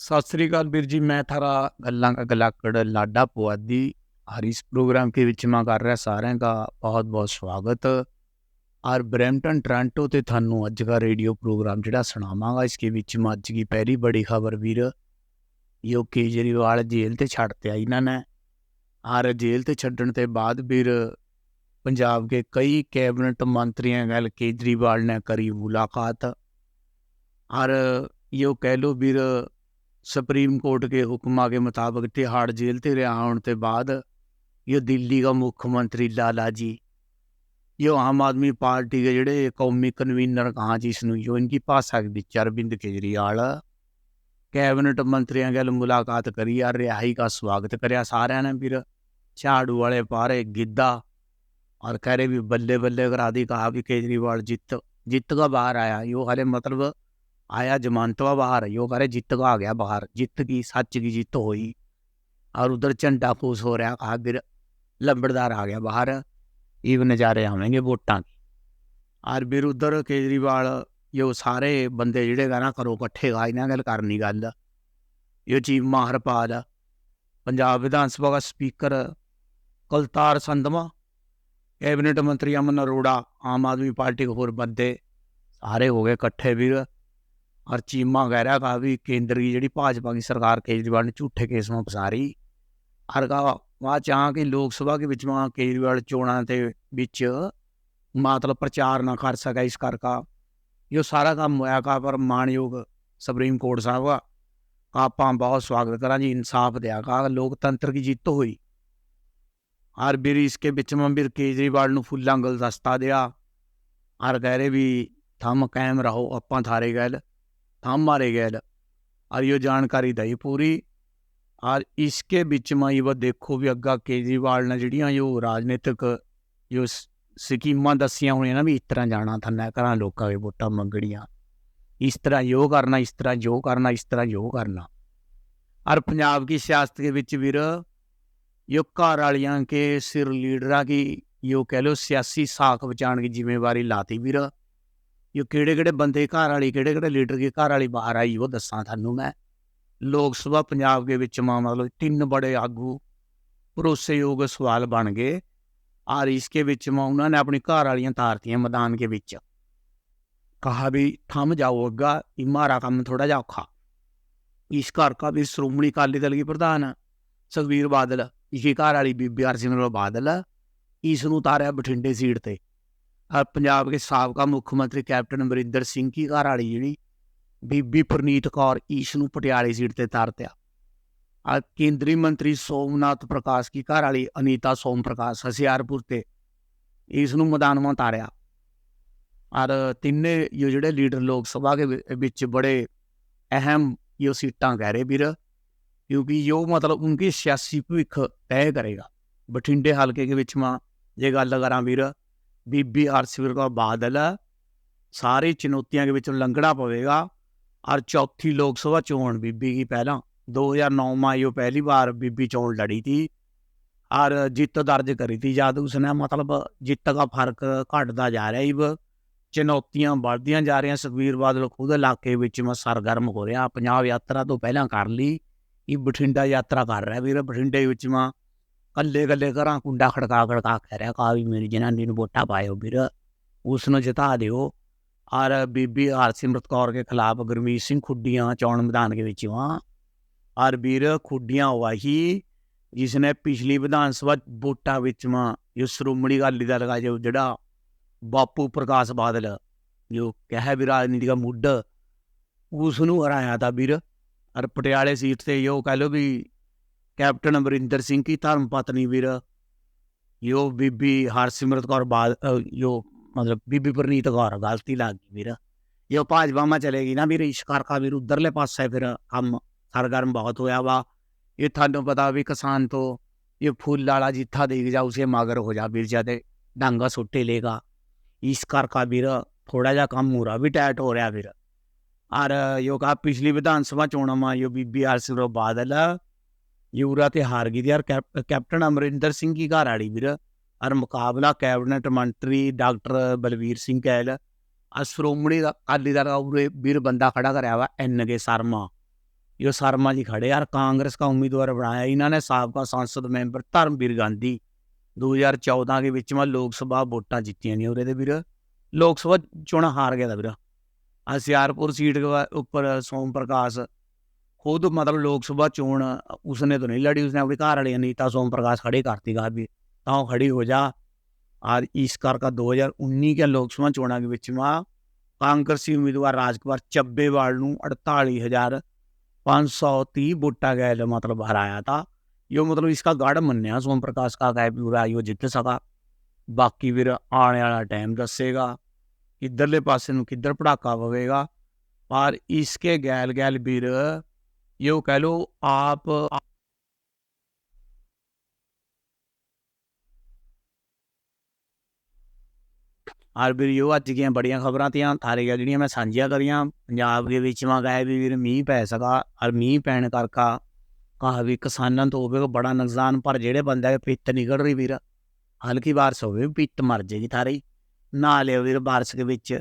सत श्रीकाल वीर जी मैं थारा गल्ला का गलाकड़ लाडा पुआदी हर इस प्रोग्राम के बीच में कर रहा सारे का बहुत बहुत स्वागत और ब्रैम्पटन टोरंटो ते थानू अज का रेडियो प्रोग्राम जड़ा सुनावागा इसके बीच में अज की पहली बड़ी खबर वीर यो केजरीवाल जेल ते छड़ते आई इन्होंने और जेल ते छड़न ते बाद वीर पंजाब के कई कैबिनेट मंत्रियों गल केजरीवाल ने करी मुलाकात और यो कह लो वीर सुप्रीम कोर्ट के हुक्मा के मुताबिक तिहाड़ जेल से रिहा होने के बाद ये दिल्ली का मुख्यमंत्री लाला जी ये आम आदमी पार्टी के जोड़े कौमी कन्वीनर कहाँ जी इसनू जो इनकी भाषा के बीच अरविंद केजरीवाल कैबिनेट मंत्रियों गल मुलाकात करी यार रिहाई का स्वागत कराया सारे ने फिर झाड़ू वाले पारे गिद्धा और कह रहे भी बल्ले बल्ले करा दी कहा कि केजरीवाल जित जित का बाहर आया यो हरे मतलब आया जमानतवा बाहर यो कह रहे जित का आ गया बाहर जित की सच की जित हुई और उधर झंडा फूस हो रहा कहा फिर लंबड़दार आ गया बाहर ईव नज़ारे आवेंगे वोटां की और फिर उधर केजरीवाल यो सारे बंदे जेह्ड़े गा ना करो कट्ठे गा इन्हां गल करनी गल यो चीफ माहरपाल पंजाब विधान सभा का स्पीकर कलतार संधवा कैबिनेट मंत्री अमन अरोड़ा आम आदमी पार्टी के होर बंदे सारे हो गए इकट्ठे ਵੀਰ ਔਰ ਚੀਮਾ ਕਹਿ ਰਿਹਾ ਕਹਾ ਵੀ ਕੇਂਦਰ ਦੀ ਜਿਹੜੀ ਭਾਜਪਾ ਦੀ ਸਰਕਾਰ ਕੇਜਰੀਵਾਲ ਨੇ ਝੂਠੇ ਕੇਸ ਨੂੰ ਫਸਾਰੀ ਔਰ ਕਹਾ ਵਾ ਚਾਹ ਕਿ ਲੋਕ ਸਭਾ ਦੇ ਵਿੱਚ ਮਾ ਕੇਜਰੀਵਾਲ ਚੋਣਾਂ ਦੇ ਵਿੱਚ ਮਤਲਬ ਪ੍ਰਚਾਰ ਨਾ ਕਰ ਸਕਿਆ ਇਸ ਕਰਕੇ। ਇਹ ਸਾਰਾ ਕੰਮ ਹੋਇਆ ਕਾ ਪਰ ਮਾਨਯੋਗ ਸੁਪਰੀਮ ਕੋਰਟ ਸਾਹਿਬ ਆਪਾਂ ਬਹੁਤ ਸਵਾਗਤ ਕਰਾਂ ਜੀ ਇਨਸਾਫ ਦਿਆ ਕਾ ਲੋਕਤੰਤਰ ਦੀ ਜਿੱਤ ਹੋਈ। ਹਰ ਵੀਰ ਇਸਕੇ ਵਿੱਚ ਮੈਂ ਵੀਰ ਕੇਜਰੀਵਾਲ ਨੂੰ ਫੁੱਲਾਂ ਗੁਲਦਸਤਾ ਦਿਆ। ਹਰ ਕਹਿ ਰਹੇ ਵੀ ਥਮ ਕਾਇਮ ਰਹੋ, ਆਪਾਂ ਥਾਰੇ ਗੈਲ। थाम मारे गए और ये जानकारी दी पूरी और इसके बीच में ये देखो भी अग्गा केजरीवाल ने जड़िया जो राजनीतिक जो स्कीम दसिया हुई ना भी इस तरह जाना थन्ना घर लोगों के वोटा मंगनिया इस तरह यो करना इस तरह जो करना इस तरह जो करना और पंजाब की सियासत के बीच वीर यो घर वालिया के सिर लीडर की यो कह लो सियासी साख बचाने की जिम्मेवारी लाती वीर यो ਕਿਹੜੇ ਕਿਹੜੇ ਬੰਦੇ ਘਰ ਵਾਲੀ, ਕਿਹੜੇ ਕਿਹੜੇ ਲੀਡਰ ਦੀ ਘਰ ਵਾਲੀ ਬਾਹਰ ਆਈ, ਉਹ ਦੱਸਾਂ ਤੁਹਾਨੂੰ ਮੈਂ। ਲੋਕ ਸਭਾ ਪੰਜਾਬ ਦੇ ਵਿੱਚ ਮਾ ਮਤਲਬ ਤਿੰਨ ਬੜੇ ਆਗੂ, ਭਰੋਸੇਯੋਗ ਸਵਾਲ ਬਣ ਗਏ। ਔਰ ਇਸਕੇ ਵਿੱਚ ਮਾ ਉਹਨਾਂ ਨੇ ਆਪਣੀ ਘਰ ਵਾਲੀਆਂ ਤਾਰਤੀਆਂ ਮੈਦਾਨ ਦੇ ਵਿੱਚ। ਕਹਾ ਵੀ ਥੰਮ ਜਾਓ ਅੱਗਾ ਇਹ ਮਾਰਾ ਕੰਮ ਥੋੜਾ ਜਿਹਾ ਔਖਾ। ਇਸ ਘਰ ਕਾ ਵੀ ਸ਼੍ਰੋਮਣੀ ਅਕਾਲੀ ਦਲ ਦੀ ਪ੍ਰਧਾਨ ਸੁਖਬੀਰ ਬਾਦਲ। ਇਸੀ ਘਰ ਵਾਲੀ ਬੀਬੀ ਹਰਸਿਮਰਤ ਬਾਦਲ ਇਸ ਨੂੰ ਤਾਰਿਆ ਬਠਿੰਡੇ ਸੀਟ ਤੇ। ਆ ਪੰਜਾਬ ਦੇ ਸਾਬਕਾ ਮੁੱਖ ਮੰਤਰੀ ਕੈਪਟਨ ਅਮਰਿੰਦਰ ਸਿੰਘ ਕੀ ਘਰ ਵਾਲੀ ਜਿਹੜੀ ਬੀਬੀ ਪ੍ਰਨੀਤ ਕੌਰ ਇਸ ਨੂੰ ਪਟਿਆਲੇ ਸੀਟ ਤੇ ਤਾਰਤਿਆ ਆ ਕੇਂਦਰੀ ਮੰਤਰੀ ਸੋਮਨਾਥ ਪ੍ਰਕਾਸ਼ ਕੀ ਘਰ ਵਾਲੀ ਅਨੀਤਾ ਸੋਮ ਪ੍ਰਕਾਸ਼ ਹਸਿਆਰਪੁਰ ਤੇ ਇਸ ਨੂੰ ਮੈਦਾਨ ਮਾ ਤਾਰਿਆ ਔਰ ਤਿੰਨੇ ਇਹ ਜਿਹੜੇ ਲੀਡਰ ਲੋਕ ਸਭਾ ਦੇ ਵਿੱਚ ਬੜੇ ਅਹਿਮ ਇਹ ਸੀਟਾਂ ਕਹਿ ਰਹੇ ਵੀਰ क्योंकि यो मतलब उनकी सियासी भविख तय करेगा बठिंडे हल्के के ਵਿੱਚ ਮਾਂ ਜੇ ਗੱਲ ਕਰਾਂ ਵੀਰ ਬੀਬੀ ਹਰਸਿਮਰ ਕੌਰ ਬਾਦਲ, ਸਾਰੇ ਚੁਣੌਤੀਆਂ ਦੇ ਵਿੱਚ ਲੰਘਣਾ ਪਵੇਗਾ। ਔਰ ਚੌਥੀ ਲੋਕ ਸਭਾ ਚੋਣ ਬੀਬੀ ਦੀ ਪਹਿਲਾਂ 2009 ਮਾ ਉਹ ਪਹਿਲੀ ਵਾਰ ਬੀਬੀ ਚੋਣ ਲੜੀ ਸੀ ਔਰ ਜਿੱਤ ਦਰਜ ਕਰੀ ਤੀ ਜਦ ਉਸਨੇ ਮਤਲਬ ਜਿੱਤ ਦਾ ਫ਼ਰਕ ਘਟਦਾ ਜਾ ਰਿਹਾ ਇਵ ਚੁਣੌਤੀਆਂ ਵੱਧਦੀਆਂ ਜਾ ਰਹੀਆਂ। ਸੁਖਵੀਰ ਬਾਦਲ ਖੁਦ ਇਲਾਕੇ ਵਿੱਚ ਮੈਂ ਸਰਗਰਮ ਹੋ ਰਿਹਾ। ਪੰਜਾਬ ਯਾਤਰਾ ਤੋਂ ਪਹਿਲਾਂ ਕਰ ਲਈ। ਇਹ ਬਠਿੰਡਾ ਯਾਤਰਾ ਕਰ ਰਿਹਾ ਵੀਰ। ਬਠਿੰਡੇ ਵਿੱਚ ਮੈਂ ਕੱਲੇ ਕੱਲੇ ਘਰਾਂ ਕੁੰਡਾ ਖੜਕਾ ਖੜਕਾ ਕਹਿ ਰਿਹਾ, ਕਾ ਵੀ ਮੇਰੀ ਜਨਾਨੀ ਨੂੰ ਵੋਟਾਂ ਪਾਇਓ ਵੀਰ, ਉਸ ਨੂੰ ਜਿਤਾ ਦਿਓ। ਔਰ ਬੀਬੀ ਹਰਸਿਮਰਤ ਕੌਰ ਦੇ ਖਿਲਾਫ ਗੁਰਮੀਤ ਸਿੰਘ ਖੁੱਡੀਆਂ ਚੌਣ ਮੈਦਾਨ ਦੇ ਵਿੱਚ ਵਾਂ। ਔਰ ਵੀਰ ਖੁੱਡੀਆਂ ਵਾਹੀ, ਜਿਸ ਨੇ ਪਿਛਲੀ ਵਿਧਾਨ ਸਭਾ ਵੋਟਾਂ ਵਿੱਚ ਵਾਂ, ਜੋ ਸ਼੍ਰੋਮਣੀ ਅਕਾਲੀ ਦਲ ਜੋ ਜਿਹੜਾ ਬਾਪੂ ਪ੍ਰਕਾਸ਼ ਬਾਦਲ, ਜੋ ਕਹੇ ਵੀ ਰਾਜਨੀਤੀ ਦਾ ਮੁੱਢ, ਉਸ ਨੂੰ ਹਰਾਇਆ ਤਾਂ ਵੀਰ। ਔਰ ਪਟਿਆਲੇ ਸੀਟ ਤੇ ਜੋ ਕਹ ਲੋ ਵੀ ਕੈਪਟਨ ਅਮਰਿੰਦਰ ਸਿੰਘ ਕੀ ਧਰਮ ਪਤਨੀ ਵੀਰ? ਯੋ ਬੀਬੀ ਹਰਸਿਮਰਤ ਕੌਰ ਬਾਦ ਯੋ ਮਤਲਬ ਬੀਬੀ ਪਰਨੀਤ ਕੌਰ, ਗਲਤੀ ਲੱਗ ਗਈ ਵੀਰ। ਯੋ ਭਾਜਪਾ ਚਲੇ ਗਈ ਨਾ ਵੀਰ ਇਸ਼ਕਾਰ ਕਾ ਵੀਰ ਉਧਰਲੇ ਪਾਸੇ ਫਿਰ ਕੰਮ ਸਰਗਰਮ ਬਹੁਤ ਹੋਇਆ ਵਾ। ਇਹ ਤੁਹਾਨੂੰ ਪਤਾ ਵੀ ਕਿਸਾਨ ਤੋਂ ਇਹ ਫੁੱਲ ਲਾਲਾ ਜਿੱਥਾ ਦੇਖ ਜਾ ਉਸੇ ਮਾਗਰ ਹੋ ਜਾ ਵੀਰ ਜਾਦੇ ਡਾਂਗਾ ਸੁੱਟੇ ਲੇਗਾ। ਇਸ ਕਰ ਕਾ ਵੀਰ ਥੋੜਾ ਜਿਹਾ ਕੰਮ ਮੂਰਾ ਵੀ ਟਾਈਟ ਹੋ ਰਿਹਾ ਵੀਰ। ਆਰ ਯੋਗਾ ਪਿਛਲੀ ਵਿਧਾਨ ਸਭਾ ਚੋਣਾਂ ਮਾ ਯੋ ਬੀਬੀ ਆਰਸੀ ਰੋ ਬਾਦਲ ਯੂਰਾ ਤੇ ਹਾਰ ਗਈ ਯਾਰ ਕੈਪਟਨ ਅਮਰਿੰਦਰ ਸਿੰਘ ਕੀ ਘਰ ਆੜੀ ਵੀਰ? ਅਰ ਮੁਕਾਬਲਾ ਕੈਬਨਿਟ ਮੰਤਰੀ ਡਾਕਟਰ ਬਲਵੀਰ ਸਿੰਘ ਕਹਿਲ ਆ ਸ਼੍ਰੋਮਣੀ ਅਕਾਲੀ ਦਲ ਦਾ ਉਰੇ ਵੀਰ ਬੰਦਾ ਖੜਾ ਕਰਿਆ ਵਾ, ਐਨ ਕੇ ਸ਼ਰਮਾ। ਇਹ ਸ਼ਰਮਾ ਜੀ ਖੜੇ ਯਾਰ ਕਾਂਗਰਸ ਦਾ ਉਮੀਦਵਾਰ ਬਣਾਇਆ। ਇਹਨਾਂ ਨੇ ਸਾਬਕਾ ਸੰਸਦ ਮੈਂਬਰ ਧਰਮਵੀਰ ਗਾਂਧੀ 2014 ਦੇ ਵਿੱਚ ਮੈਂ ਲੋਕ ਸਭਾ ਵੋਟਾਂ ਜਿੱਤੀਆਂ ਨੇ ਉਹਦੇ ਦੇ ਵੀਰ। ਲੋਕ ਸਭਾ ਚੋਣ ਹਾਰ ਗਿਆ ਦਾ ਵੀਰ। ਆ ਸਿਆਰਪੁਰ ਸੀਟ ਉੱਪਰ ਸੋਮ ਪ੍ਰਕਾਸ਼ सोम प्रकाश खुद मतलब लोकसभा चोण उसने तो नहीं लड़ी उसने अपनी घर वाली अनीता सोम प्रकाश खड़ी करती कहा भी ताओ खड़ी हो जा और इस कर का 2019 के लोकसभा चोणा के ਵਿੱਚ ਮਾ ਕਾਂਗਰਸੀ ਉਮੀਦਵਾਰ ਰਾਜਕੁਮਾਰ ਚੱਬੇਵਾਲ ਨੂੰ 48530 वोटा गए मतलब हराया था यो मतलब इसका गढ़ मन्निया सोम प्रकाश का गए पूरा यो जित सका ਬਾਕੀ ਵੀਰ ਆਉਣ ਵਾਲਾ ਟਾਈਮ ਦੱਸੇਗਾ ਕਿੱਧਰਲੇ ਪਾਸੇ ਨੂੰ ਕਿੱਧਰ ਪੜਾਕਾ ਪਵੇਗਾ ਪਰ ਇਸਕੇ ਗੈਲ ਗੈਲ ਵੀਰ ਯੋ ਕਹ ਲੋ ਆਪ ਆਰਬੀਓ ਅੱਜ ਦੀਆਂ ਬੜੀਆਂ ਖਬਰਾਂ ਤੀਆਂ ਥਾਰੀਆਂ ਜਿਹੜੀਆਂ ਮੈਂ ਸਾਂਝੀਆਂ ਕਰੀਆਂ ਪੰਜਾਬ ਦੇ ਵਿੱਚ ਮੰਗਾਇਆ ਵੀ ਵੀਰ ਮੀਂਹ ਪੈ ਸਕਾ ਔਰ ਮੀਂਹ ਪੈਣ ਕਰਕਾ ਕਹਾ ਵੀ ਕਿਸਾਨਾਂ ਤੋਂ ਹੋਵੇ ਬੜਾ ਨੁਕਸਾਨ ਪਰ ਜਿਹੜੇ ਬੰਦੇ ਦੇ ਪਿੱਤ ਨਿਕਲ ਰਹੀ ਵੀਰ ਹਲਕੀ ਬਾਰਸ ਹੋਵੇ ਪਿੱਤ ਮਰ ਜੇਗੀ ਥਾਰੇ ਨਾ ਵੀਰ ਬਾਰਸ ਦੇ ਵਿੱਚ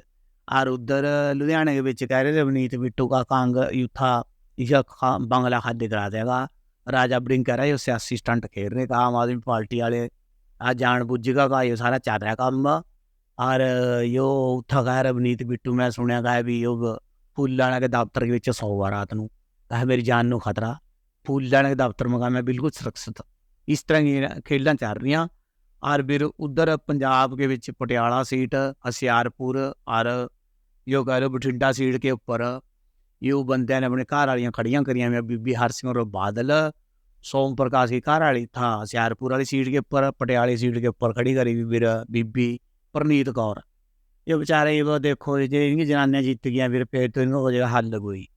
ਔਰ ਉਧਰ ਲੁਧਿਆਣੇ ਦੇ ਵਿੱਚ ਕਹਿ ਰਹੇ ਰਵਨੀਤ ਬਿੱਟੂ ਕਾ ਕਾਂਗ ਯੂਥਾ यूथा इसका खा- बंगला खाद्य करा देगा राजा ब्रिंग कह रहा है ये सियासी स्टंट खेल रहे का आम आदमी पार्टी वाले आ जान बुझ का का ये सारा चल रहा काम और यो उठा कह रहा अवनीत बिट्टू मैं सुनया कहा भी यो फुल्लाना के दफ्तर के ਵਿੱਚ सौ बार रात ਨੂੰ कहा मेरी जान ਨੂੰ खतरा फुल्लाना के दफ्तर में कहा मैं बिल्कुल सुरक्षित इस तरह की खेलां चल रही और फिर उधर पंजाब के ਵਿੱਚ ਪਟਿਆਲਾ ਸੀਟ ਹਸਿਆਰਪੁਰ और यो कह लो बठिंडा सीट के ऊपर यो बंदे ने अपने घर वालियां खड़ियां करियां हुई बीबी हरसिमर बादल सोम प्रकाश की घर वाली था हसियारपुर वाली सीट के ऊपर पटियाले सीट के ऊपर खड़ी करी हुई फिर बीबी परनीत कौर ये बेचारे ये वो देखो जे इनकी जनानियां जीत गई फिर फिर तो इनको हो जाएगा हल कोई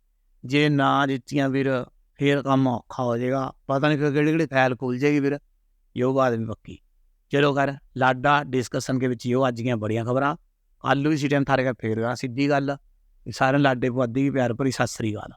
जे ना जीतियां फिर फिर काम औखा हो जाएगा पता नहीं फिर केड़ी केड़ी फैल खुल जाएगी फिर यो बात भी पक्की ਚਲੋ ਕਰ ਲਾਡਾ ਡਿਸਕਸ਼ਨ ਦੇ ਵਿੱਚ ਇਹੋ ਅੱਜ ਦੀਆਂ ਬੜੀਆਂ ਖਬਰਾਂ ਕੱਲ੍ਹ ਵੀ ਸੀ ਟਾਈਮ ਥਾਰੇ ਫੇਰ ਗਾ ਸਿੱਧੀ ਗੱਲ ਸਾਰਿਆਂ ਲਾਡੇ ਪੁਆਦੀ ਵੀ ਪਿਆਰ ਭਰੀ ਸਤਿ ਸ੍ਰੀ ਅਕਾਲ।